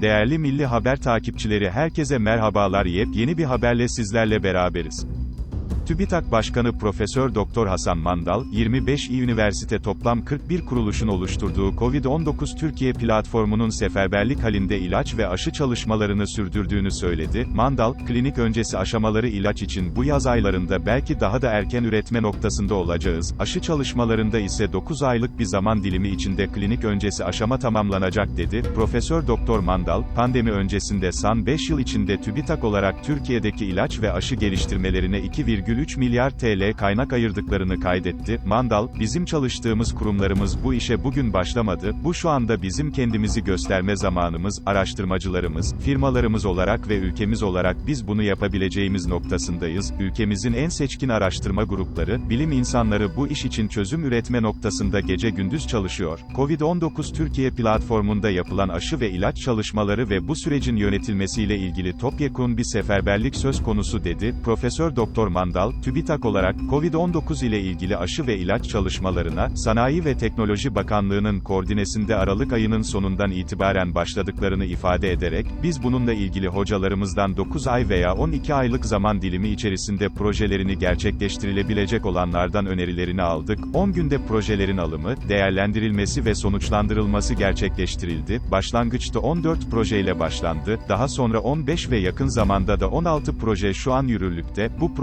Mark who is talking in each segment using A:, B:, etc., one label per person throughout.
A: Değerli Milli Haber takipçileri herkese merhabalar yepyeni bir haberle sizlerle beraberiz. TÜBİTAK Başkanı Profesör Doktor Hasan Mandal, 25 İ Üniversite toplam 41 kuruluşun oluşturduğu COVID-19 Türkiye platformunun seferberlik halinde ilaç ve aşı çalışmalarını sürdürdüğünü söyledi. Mandal, klinik öncesi aşamaları ilaç için bu yaz aylarında belki daha da erken üretme noktasında olacağız. Aşı çalışmalarında ise 9 aylık bir zaman dilimi içinde klinik öncesi aşama tamamlanacak dedi. Profesör Doktor Mandal, pandemi öncesinde san 5 yıl içinde TÜBİTAK olarak Türkiye'deki ilaç ve aşı geliştirmelerine 2,3 milyar TL kaynak ayırdıklarını kaydetti. Mandal, bizim çalıştığımız kurumlarımız bu işe bugün başlamadı, bu şu anda bizim kendimizi gösterme zamanımız, araştırmacılarımız, firmalarımız olarak ve ülkemiz olarak biz bunu yapabileceğimiz noktasındayız. Ülkemizin en seçkin araştırma grupları, bilim insanları bu iş için çözüm üretme noktasında gece gündüz çalışıyor. Covid-19 Türkiye platformunda yapılan aşı ve ilaç çalışmaları ve bu sürecin yönetilmesiyle ilgili topyekun bir seferberlik söz konusu dedi. Profesör Doktor Mandal, TÜBİTAK olarak COVID-19 ile ilgili aşı ve ilaç çalışmalarına Sanayi ve Teknoloji Bakanlığı'nın koordinesinde Aralık ayının sonundan itibaren başladıklarını ifade ederek, biz bununla ilgili hocalarımızdan 9 ay veya 12 aylık zaman dilimi içerisinde projelerini gerçekleştirilebilecek olanlardan önerilerini aldık. 10 günde projelerin alımı, değerlendirilmesi ve sonuçlandırılması gerçekleştirildi. Başlangıçta 14 projeyle başlandı, daha sonra 15 ve yakın zamanda da 16 proje şu an yürürlükte. Bu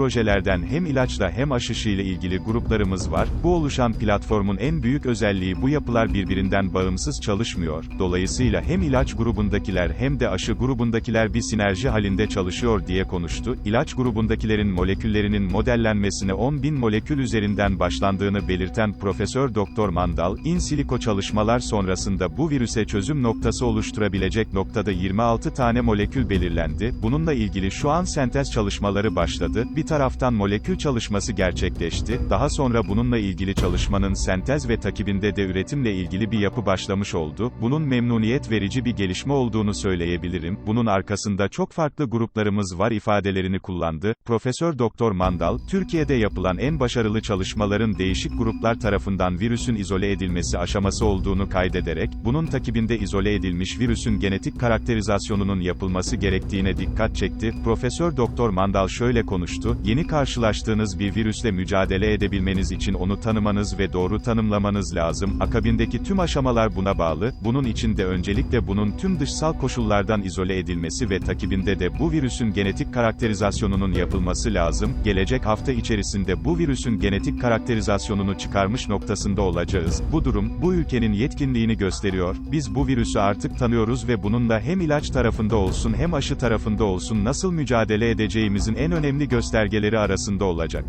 A: projelerden hem ilaçla hem aşışı ile ilgili gruplarımız var. Bu oluşan platformun en büyük özelliği bu yapılar birbirinden bağımsız çalışmıyor. Dolayısıyla hem ilaç grubundakiler hem de aşı grubundakiler bir sinerji halinde çalışıyor diye konuştu. İlaç grubundakilerin moleküllerinin modellenmesine 10 bin molekül üzerinden başlandığını belirten Profesör Doktor Mandal, in silico çalışmalar sonrasında bu virüse çözüm noktası oluşturabilecek noktada 26 tane molekül belirlendi. Bununla ilgili şu an sentez çalışmaları başladı. Bir taraftan molekül çalışması gerçekleşti. Daha sonra bununla ilgili çalışmanın sentez ve takibinde de üretimle ilgili bir yapı başlamış oldu. Bunun memnuniyet verici bir gelişme olduğunu söyleyebilirim. Bunun arkasında çok farklı gruplarımız var ifadelerini kullandı. Profesör Doktor Mandal, Türkiye'de yapılan en başarılı çalışmaların değişik gruplar tarafından virüsün izole edilmesi aşaması olduğunu kaydederek, bunun takibinde izole edilmiş virüsün genetik karakterizasyonunun yapılması gerektiğine dikkat çekti. Profesör Doktor Mandal şöyle konuştu: Yeni karşılaştığınız bir virüsle mücadele edebilmeniz için onu tanımanız ve doğru tanımlamanız lazım. Akabindeki tüm aşamalar buna bağlı. Bunun için de öncelikle bunun tüm dışsal koşullardan izole edilmesi ve takibinde de bu virüsün genetik karakterizasyonunun yapılması lazım. Gelecek hafta içerisinde bu virüsün genetik karakterizasyonunu çıkarmış noktasında olacağız. Bu durum, bu ülkenin yetkinliğini gösteriyor. Biz bu virüsü artık tanıyoruz ve bununla hem ilaç tarafında olsun hem aşı tarafında olsun nasıl mücadele edeceğimizin en önemli göstergeleri arasında olacak.